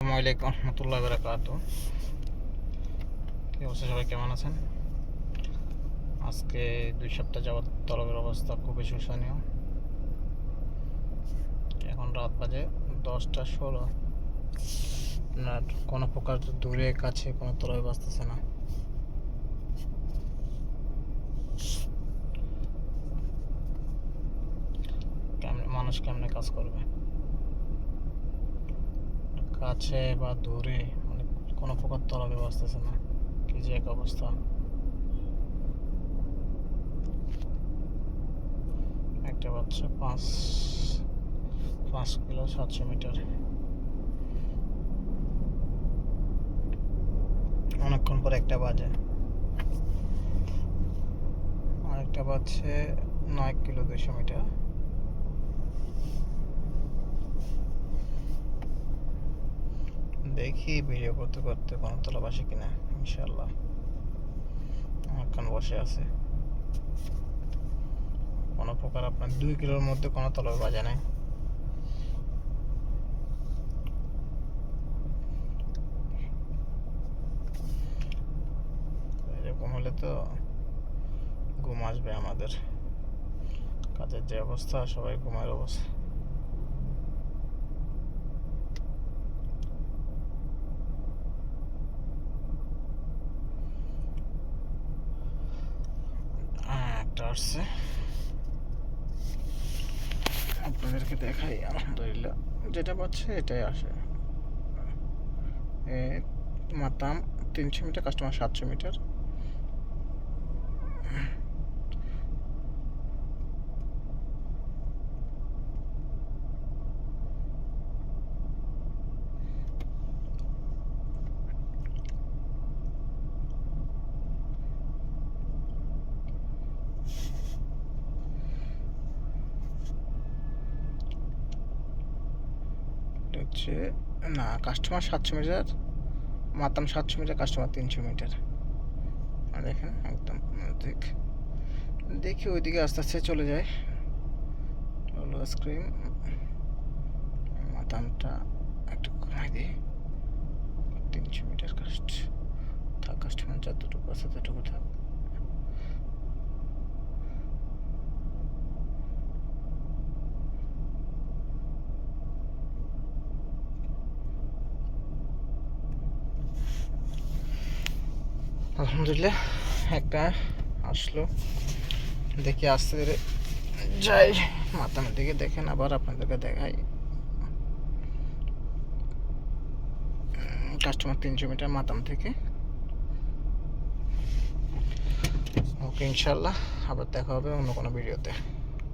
আসসালামু রহমতুল্লাহ বারাকাত। কি অবস্থা সবাই, কেমন আছেন? আজকে দুই সপ্তাহ যাবৎ তলবের অবস্থা খুবই শোষণীয়। এখন রাত বাজে দশটা ষোলো। আপনার কোনো প্রকার দূরে, কাছে কোনো তলবে বাঁচতেছে না। মানুষ কেমনে কাজ করবে? কাছে বা দূরে মানে কোনো প্রকার তলবে বাঁচতেছে না। কি যে এক অবস্থা। একটা বাচ্চা পাঁচ পাঁচ কিলো সাতশো মিটার। অনেকক্ষণ পরে একটা বাজে। আরেকটা বাজছে নয় কিলো দুইশো মিটার। দেখি ভিডিও করতে করতে কোনো তলা বাসে কিনা ইনশাল্লাহ অনেকক্ষণ বসে আছে। কোনো প্রকার আপনার দুই কিলোর মধ্যে কোনো তলব বাজে নাই। এরকম হলে তো ঘুম আসবে আমাদের। কাজের যে অবস্থা, সবাই ঘুমের অবস্থা। আসছে আপনাদেরকে দেখাই আলহামদুলিল্লাহ। যেটা পাচ্ছে এটাই আসে। মাতাম তিনশো মিটার কাস্টমার সাতশো মিটার। এটা হচ্ছে, না কাস্টমার সাতশো মিটার মাতাম সাতশো মিটার কাস্টমার তিনশো মিটার দেখেন একদম, দেখ, দেখি ওইদিকে আস্তে আস্তে চলে যায়। হলো স্ক্রিন মাতামটা একটু কমাই দিই। তিনশো মিটার কাস্ট থাক কাস্টমার যতটুকু আছে থাক আলহামদুলিল্লাহ, একটা আসলো। দেখি আসতে যাই মাতামের দিকে দেখেন, আবার আপনাদেরকে দেখাই। কাস্টমার তিনশো মিটার মাতাম থেকে। ওকে, ইনশাল্লাহ, আবার দেখা হবে অন্য কোনো ভিডিওতে।